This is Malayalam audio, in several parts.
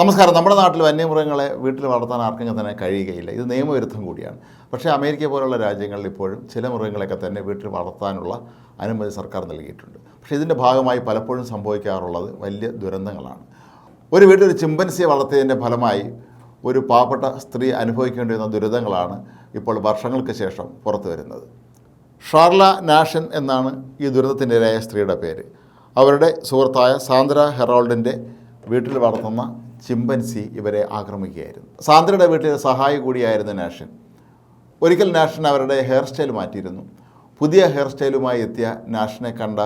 നമസ്കാരം. നമ്മുടെ നാട്ടിൽ വന്യമൃഗങ്ങളെ വീട്ടിൽ വളർത്താൻ ആർക്കും തന്നെ കഴിയുകയില്ല. ഇത് നിയമവിരുദ്ധം കൂടിയാണ്. പക്ഷേ അമേരിക്ക പോലുള്ള രാജ്യങ്ങളിൽ ഇപ്പോഴും ചില മൃഗങ്ങളെയൊക്കെ തന്നെ വീട്ടിൽ വളർത്താനുള്ള അനുമതി സർക്കാർ നൽകിയിട്ടുണ്ട്. പക്ഷേ ഇതിന്റെ ഭാഗമായി പലപ്പോഴും സംഭവിക്കാറുള്ളത് വലിയ ദുരന്തങ്ങളാണ്. ഒരു വീട്ടിൽ ഒരു ചിമ്പൻസിയെ വളർത്തിയതിന്റെ ഫലമായി ഒരു പാവപ്പെട്ട സ്ത്രീ അനുഭവിക്കേണ്ടി വരുന്ന ദുരിതങ്ങളാണ് ഇപ്പോൾ വർഷങ്ങൾക്ക് ശേഷം പുറത്തു വരുന്നത്. ഷാർല നാഷൻ എന്നാണ് ഈ ദുരിതത്തിന്റെ ഇരയായ സ്ത്രീയുടെ പേര്. അവരുടെ സുഹൃത്തായ സാന്ദ്ര ഹെറോൾഡിന്റെ വീട്ടിൽ വളർത്തുന്ന ചിമ്പൻസി ഇവരെ ആക്രമിക്കുകയായിരുന്നു. സാന്ദ്രയുടെ വീട്ടിലെ സഹായി കൂടിയായിരുന്നു നാഷൻ. ഒരിക്കൽ നാഷൻ അവരുടെ ഹെയർ സ്റ്റൈൽ മാറ്റിയിരുന്നു. പുതിയ ഹെയർ സ്റ്റൈലുമായി എത്തിയ നാഷനെ കണ്ട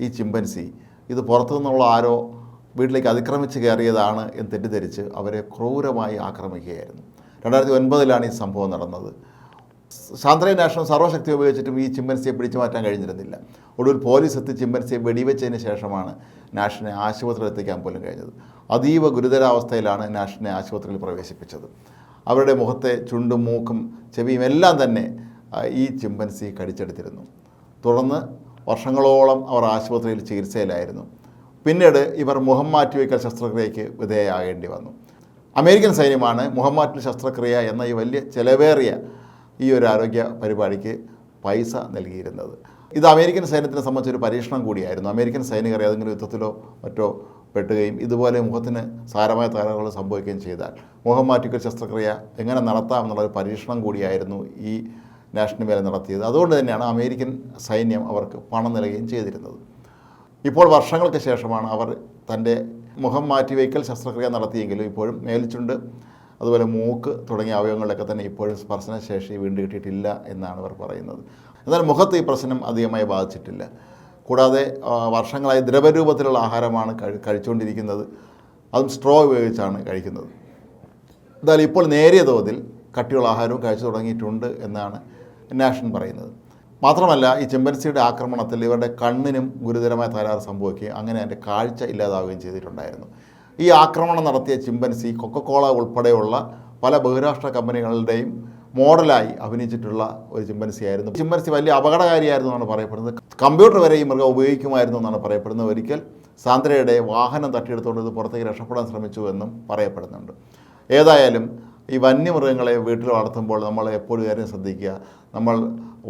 ഈ ചിമ്പൻസി ഇത് പുറത്തു നിന്നുള്ള ആരോ വീട്ടിലേക്ക് അതിക്രമിച്ച് കയറിയതാണ് എന്ന് തെറ്റിദ്ധരിച്ച് അവരെ ക്രൂരമായി ആക്രമിക്കുകയായിരുന്നു. രണ്ടായിരത്തി ഒൻപതിലാണ് ഈ സംഭവം നടന്നത്. സാന്ദ്രയ നാഷണൽ സർവശക്തി ഉപയോഗിച്ചിട്ടും ഈ ചിമ്പൻസിയെ പിടിച്ചു മാറ്റാൻ കഴിഞ്ഞിരുന്നില്ല. ഒടുവിൽ പോലീസ് എത്തി ചിമ്പൻസിയെ വെടിവെച്ചതിന് ശേഷമാണ് നാഷിനെ ആശുപത്രിയിൽ എത്തിക്കാൻ പോലും കഴിഞ്ഞത്. അതീവ ഗുരുതരാവസ്ഥയിലാണ് നാഷിനെ ആശുപത്രിയിൽ പ്രവേശിപ്പിച്ചത്. അവരുടെ മുഖത്തെ ചുണ്ടും മൂക്കും ചെവിയും എല്ലാം തന്നെ ഈ ചിമ്പൻസി കടിച്ചെടുത്തിരുന്നു. തുടർന്ന് വർഷങ്ങളോളം അവർ ആശുപത്രിയിൽ ചികിത്സയിലായിരുന്നു. പിന്നീട് ഇവർ മുഖം മാറ്റിവയ്ക്കൽ ശസ്ത്രക്രിയയ്ക്ക് വിധേയമാകേണ്ടി വന്നു. അമേരിക്കൻ സൈന്യമാണ് മുഖം മാറ്റൽ ശസ്ത്രക്രിയ എന്ന ഈ വലിയ ചെലവേറിയ ഈ ഒരു ആരോഗ്യ പരിപാടിക്ക് പൈസ നൽകിയിരുന്നത്. ഇത് അമേരിക്കൻ സൈന്യത്തിനെ സംബന്ധിച്ചൊരു പരീക്ഷണം കൂടിയായിരുന്നു. അമേരിക്കൻ സൈനികർ ഏതെങ്കിലും യുദ്ധത്തിലോ മറ്റോ പെട്ടുകയും ഇതുപോലെ മുഖത്തിന് സാരമായ തകരാറുകൾ സംഭവിക്കുകയും ചെയ്താൽ മുഖം മാറ്റിക്കൽ ശസ്ത്രക്രിയ എങ്ങനെ നടത്താം എന്നുള്ളൊരു പരീക്ഷണം കൂടിയായിരുന്നു ഈ നാഷണൽ മേലെ നടത്തിയത്. അതുകൊണ്ട് തന്നെയാണ് അമേരിക്കൻ സൈന്യം അവർക്ക് പണം നൽകുകയും ചെയ്തിരുന്നത്. ഇപ്പോൾ വർഷങ്ങൾക്ക് ശേഷമാണ് അവർ തന്റെ മുഖം മാറ്റിവയ്ക്കൽ ശസ്ത്രക്രിയ നടത്തിയെങ്കിലും ഇപ്പോഴും മേൽച്ചുണ്ട്. അതുപോലെ മൂക്ക് തുടങ്ങിയ അവയവങ്ങളിലൊക്കെ തന്നെ ഇപ്പോഴും സ്പർശനശേഷി വീണ്ടും കിട്ടിയിട്ടില്ല എന്നാണ് അവർ പറയുന്നത്. എന്നാൽ മുഖത്ത് ഈ പ്രശ്നം അധികമായി ബാധിച്ചിട്ടില്ല. കൂടാതെ വർഷങ്ങളായി ദ്രവരൂപത്തിലുള്ള ആഹാരമാണ് കഴി കഴിച്ചുകൊണ്ടിരിക്കുന്നത്. അതും സ്ട്രോ ഉപയോഗിച്ചാണ് കഴിക്കുന്നത്. എന്തായാലും ഇപ്പോൾ നേരിയ തോതിൽ കട്ടിയുള്ള ആഹാരവും കഴിച്ചു തുടങ്ങിയിട്ടുണ്ട് എന്നാണ് നാഷൻ പറയുന്നത്. മാത്രമല്ല ഈ ചിമ്പൻസിയുടെ ആക്രമണത്തിൽ ഇവരുടെ കണ്ണിനും ഗുരുതരമായ തകരാറ് സംഭവിക്കുകയും അങ്ങനെ അതിന്റെ കാഴ്ച ഇല്ലാതാവുകയും ചെയ്തിട്ടുണ്ടായിരുന്നു. ഈ ആക്രമണം നടത്തിയ ചിമ്പൻസി കൊക്കക്കോള ഉൾപ്പെടെയുള്ള പല ബഹുരാഷ്ട്ര കമ്പനികളുടെയും മോഡലായി അഭിനയിച്ചിട്ടുള്ള ഒരു ചിമ്പൻസി ആയിരുന്നു ചിമ്പൻസി വലിയ അപകടകാരിയായിരുന്നു എന്നാണ് പറയപ്പെടുന്നത്. കമ്പ്യൂട്ടർ വരെ ഈ മൃഗം ഉപയോഗിക്കുമായിരുന്നു എന്നാണ് പറയപ്പെടുന്നത്. ഒരിക്കൽ സാന്ദ്രയുടെ വാഹനം തട്ടിയെടുത്തുകൊണ്ട് ഇത് പുറത്തേക്ക് രക്ഷപ്പെടാൻ ശ്രമിച്ചു എന്നും പറയപ്പെടുന്നുണ്ട്. ഏതായാലും ഈ വന്യമൃഗങ്ങളെ വീട്ടിൽ വളർത്തുമ്പോൾ നമ്മൾ എപ്പോഴും കാര്യം ശ്രദ്ധിക്കുക. നമ്മൾ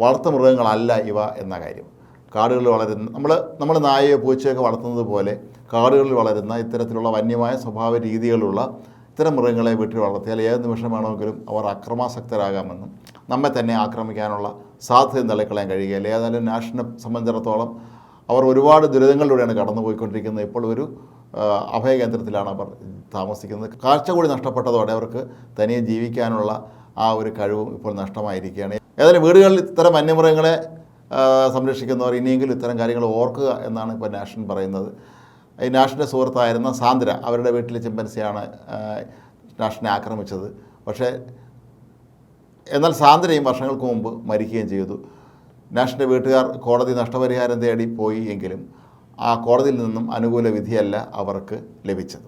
വളർത്തു മൃഗങ്ങളല്ല ഇവ എന്ന കാര്യം. കാടുകളിൽ വളരുന്ന നമ്മൾ നമ്മൾ നായയോ പൂച്ചയൊക്കെ വളർത്തുന്നത് പോലെ കാടുകളിൽ വളരുന്ന ഇത്തരത്തിലുള്ള വന്യമായ സ്വഭാവ രീതികളുള്ള ഇത്തരം മൃഗങ്ങളെ വീട്ടിൽ വളർത്തിയാൽ ഏത് നിമിഷം വേണമെങ്കിലും അവർ അക്രമാസക്തരാകാമെന്നും നമ്മെ തന്നെ ആക്രമിക്കാനുള്ള സാധ്യത തള്ളിക്കളയാൻ കഴിയുകയില്ല. ഏതായാലും നാഷനെ സംബന്ധിച്ചിടത്തോളം അവർ ഒരുപാട് ദുരിതങ്ങളിലൂടെയാണ് കടന്നുപോയിക്കൊണ്ടിരിക്കുന്നത്. ഇപ്പോൾ ഒരു അഭയകേന്ദ്രത്തിലാണ് അവർ താമസിക്കുന്നത്. കാഴ്ച കൂടി നഷ്ടപ്പെട്ടതോടെ അവർക്ക് തനിയെ ജീവിക്കാനുള്ള ആ ഒരു കഴിവും ഇപ്പോൾ നഷ്ടമായിരിക്കുകയാണ്. ഏതായാലും വീടുകളിൽ ഇത്തരം വന്യമൃഗങ്ങളെ സംരക്ഷിക്കുന്നവർ ഇനിയെങ്കിലും ഇത്തരം കാര്യങ്ങൾ ഓർക്കുക എന്നാണ് ഇപ്പോൾ നാഷൻ പറയുന്നത്. ഈ നാഷന്റെ സുഹൃത്തായിരുന്ന സാന്ദ്ര അവരുടെ വീട്ടിലെ ചിമ്പൻസിയാണ് നാഷിനെ ആക്രമിച്ചത്. പക്ഷേ എന്നാൽ സാന്ദ്രയും വർഷങ്ങൾക്ക് മുമ്പ് മരിക്കുകയും ചെയ്തു. നാഷന്റെ വീട്ടുകാർ കോടതി നഷ്ടപരിഹാരം തേടി പോയി എങ്കിലും ആ കോടതിയിൽ നിന്നും അനുകൂല വിധിയല്ല അവർക്ക് ലഭിച്ചത്.